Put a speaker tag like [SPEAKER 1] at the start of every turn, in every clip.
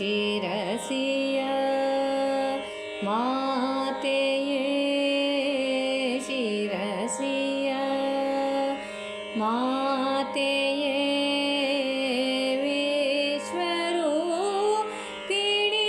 [SPEAKER 1] ಶಿರಸಿಯ ಮಾತೆಯೇ ಶಿರಸಿಯ ಮಾತೆಯೇ ವಿಶ್ವರೂಪಿಣಿ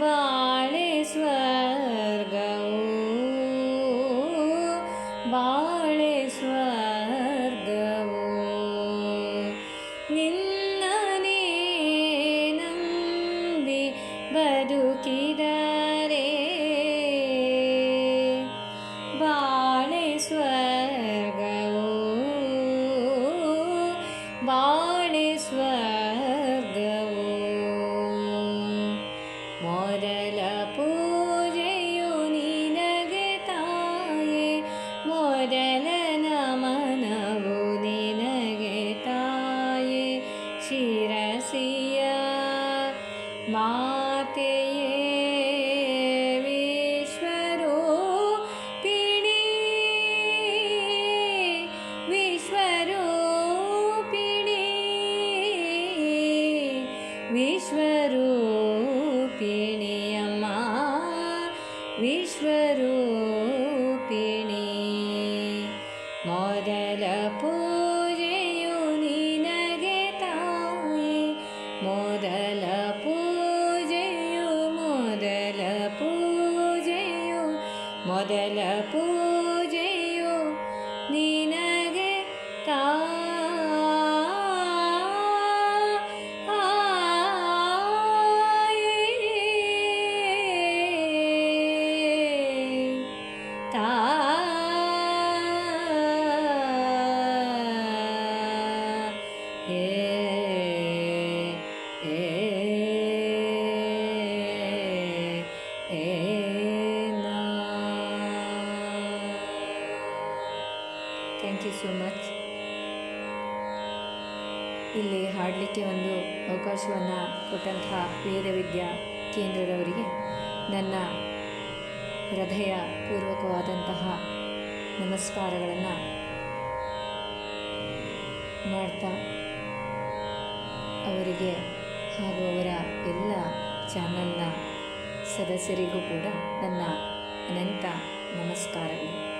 [SPEAKER 1] ಬಾಳೆ ಸ್ವರ್ಗವು ಬಾಳೆ ಸ್ವರ್ಗವು ನಿನ್ನನೇ ನಂಬಿ ಬದುಕಿದರೆ ಬಾಳೆ ಸ್ವರ್ಗವು ಬಾಳೆ ಸ್ವರ್ಗವು ಮೊದಲ ನಮನವು ನಿನಗೆ ತಾಯೇ ಶಿರಸಿಯ ಮಾತೆಯೇ ವಿಶ್ವರೂಪಿಣಿ ವಿಶ್ವರೂಪಿಣಿ ವಿಶ್ವರೂಪಿಣಿ ಅಮ್ಮ ವಿಶ್ವರೂಪಿಣಿ ಮೊದಲ ಪೂಜೆಯು ಮೊದಲ ಪೂಜೆಯು ಮೊದಲ ಪೂಜೆಯು ನಿನಗೆ ತಾ Yeah. ಯು ಸೋ ಮಚ್ ಇಲ್ಲಿ ಹಾಡಲಿಕ್ಕೆ ಒಂದು ಅವಕಾಶವನ್ನು ಕೊಟ್ಟಂತಹ ವೇದವಿದ್ಯಾ ಕೇಂದ್ರದವರಿಗೆ ನನ್ನ ಹೃದಯ ಪೂರ್ವಕವಾದಂತಹ ನಮಸ್ಕಾರಗಳನ್ನು ಮಾಡ್ತಾ ಅವರಿಗೆ ಹಾಗೂ ಅವರ ಎಲ್ಲ ಚಾನಲ್ನ ಸದಸ್ಯರಿಗೂ ಕೂಡ ನನ್ನ ಅನಂತ ನಮಸ್ಕಾರಗಳು.